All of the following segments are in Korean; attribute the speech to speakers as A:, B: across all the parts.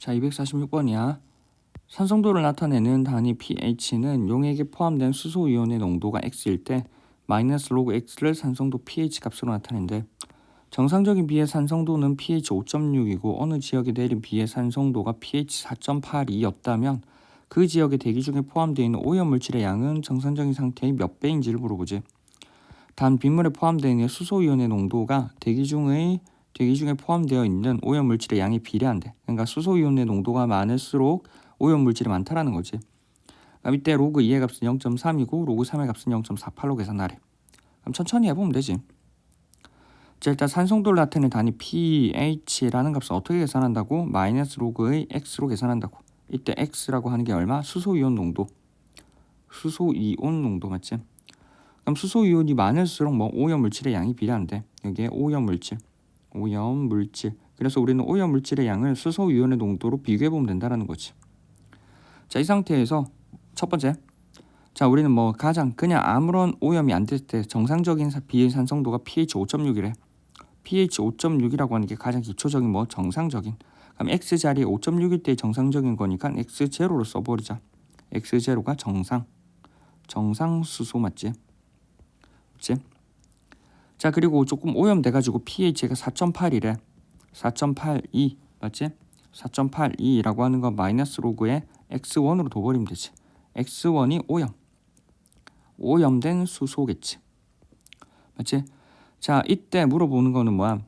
A: 자, 246번이야. 산성도를 나타내는 단위 pH는 용액에 포함된 수소 이온의 농도가 x일 때 마이너스 로그 x를 산성도 pH 값으로 나타낸대. 정상적인 비의 산성도는 pH 5.6이고 어느 지역에 내린 비의 산성도가 pH 4.82였다면 그 지역의 대기 중에 포함되어 있는 오염 물질의 양은 정상적인 상태의 몇 배인지를 물어보지. 단 빗물에 포함되어 있는 수소 이온의 농도가 대기 중의 대기 중에 포함되어 있는 오염 물질의 양이 비례한대. 그러니까 수소 이온의 농도가 많을수록 오염 물질이 많다라는 거지. 그럼 이때 로그 2의 값은 0.3이고 로그 3의 값은 0.48로 계산하래. 그럼 천천히 해보면 되지. 자 일단 산성도를 나타내는 단위 pH라는 값은 어떻게 계산한다고? 마이너스 로그의 x로 계산한다고. 이때 x라고 하는 게 얼마? 수소 이온 농도. 수소 이온 농도 맞지? 그럼 수소 이온이 많을수록 뭐 오염 물질의 양이 비례한데 여기에 오염 물질, 오염 물질. 그래서 우리는 오염 물질의 양을 수소 이온의 농도로 비교해 보면 된다라는 거지. 자, 이 상태에서 첫 번째. 자, 우리는 뭐 가장 그냥 아무런 오염이 안 될 때 정상적인 사- 비의 산성도가 pH 5.6이래. pH 5.6이라고 하는 게 가장 기초적인 뭐 정상적인. 그럼 x 자리에 5.6일 때 정상적인 거니까 x 제로로 써버리자. x 제로가 정상. 정상 수소 맞지? 맞지? 자 그리고 조금 오염돼가지고 pH가 4.8이래. 4.82 맞지? 4.82라고 하는 건 마이너스 로그에 x1으로 둬버리면 되지. x1이 오염. 오염된 수소겠지. 맞지? 자, 이때 물어보는 거는 뭐야?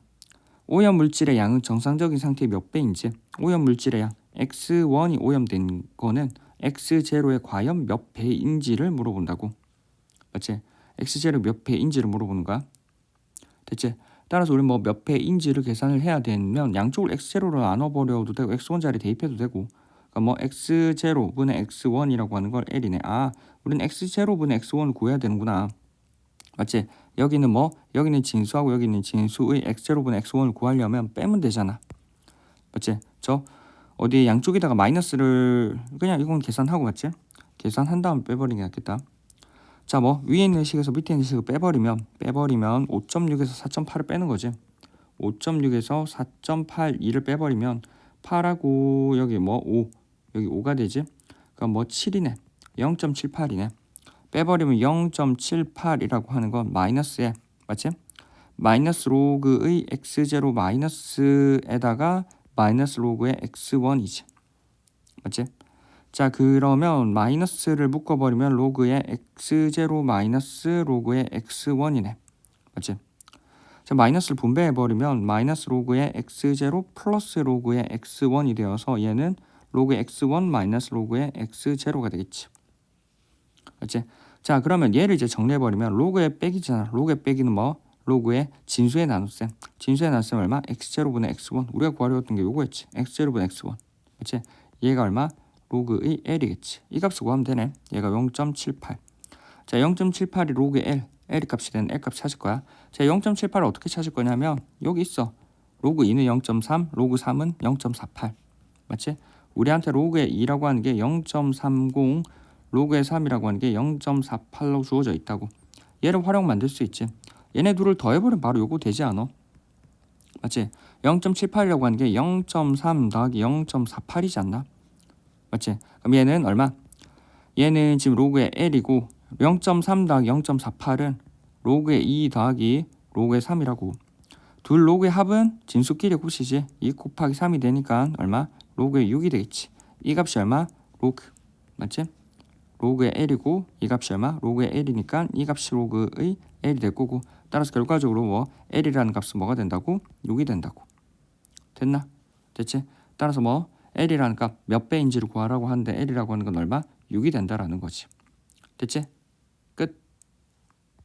A: 오염 물질의 양은 정상적인 상태의 몇 배인지. 오염 물질의 양 x1이 오염된 거는 x0의 과연 몇 배인지를 물어본다고. 맞지? x0 몇 배인지를 물어보는 거야. 됐지? 따라서 우리 뭐몇 배인지를 계산을 해야 되면 양쪽을 x0로 나눠버려도 되고 x1 자리 대입해도 되고 그러니까 뭐 x0 분의 x1이라고 하는 걸 L이네. 아, 우리는 x0 분의 x1을 구해야 되는구나. 맞지? 여기는 뭐 여기는 진수하고 여기는 진수의 x0 분의 x1을 구하려면 빼면 되잖아. 맞지? 저 어디 양쪽에다가 마이너스를 그냥 이건 계산하고 맞지? 계산한 다음 빼버리는 게 낫겠다. 자, 뭐 위에 있는 식에서 밑에 있는 식을 빼버리면 빼버리면 5.6에서 4.8을 빼는 거지. 5.6에서 4.82를 빼버리면 8하고 여기 뭐 5, 여기 5가 되지. 그럼 뭐 7이네. 0.78이네. 빼버리면 0.78이라고 하는 건 마이너스에 맞지? 마이너스 로그의 x0 마이너스에다가 마이너스 로그의 x1이지. 맞지? 자 그러면 마이너스를 묶어버리면 로그의 x0 마이너스 로그의 x1이네. 맞지? 자 마이너스를 분배해버리면 마이너스 로그의 x0 플러스 로그의 x1이 되어서 얘는 로그 x1 마이너스 로그의 x0가 되겠지. 맞지? 자 그러면 얘를 이제 정리해버리면 로그의 빼기잖아. 로그의 빼기는 뭐? 로그의 진수의 나눗셈. 진수의 나눗셈 얼마? x0분의 x1. 우리가 구하려던 게 요거였지. x0분의 x1. 맞지? 얘가 얼마? 로그의 L이겠지. 이 값을 구하면 되네. 얘가 0.78. 자, 0.78이 로그의 L. L 값이 되는 L 값 찾을 거야. 자, 0.78을 어떻게 찾을 거냐면 여기 있어. 로그 2는 0.3, 로그 3은 0.48. 맞지? 우리한테 로그의 2라고 하는 게 0.30, 로그의 3이라고 하는 게 0.48로 주어져 있다고. 얘를 활용 만들 수 있지. 얘네 둘을 더해버리면 바로 요거 되지 않아? 맞지? 0.78이라고 하는 게 0.3 더하기 0.48이지 않나? 맞지? 그럼 얘는 얼마? 얘는 지금 로그의 L이고 0.3 더하기 0.48은 로그의 2 더하기 로그의 3이라고 둘 로그의 합은 진수끼리 곱이지 2 곱하기 3이 되니까 얼마? 로그의 6이 되겠지 이 값이 얼마? 로그 맞지? 로그의 L이고 이 값이 얼마? 로그의 L이니까 이 값이 로그의 L이 될 거고 따라서 결과적으로 뭐 L이라는 값은 뭐가 된다고? 6이 된다고 됐나? 됐지? 따라서 뭐 L이라는 값 몇 배인지를 구하라고 하는데 L이라고 하는 건 얼마? 6이 된다라는 거지. 됐지?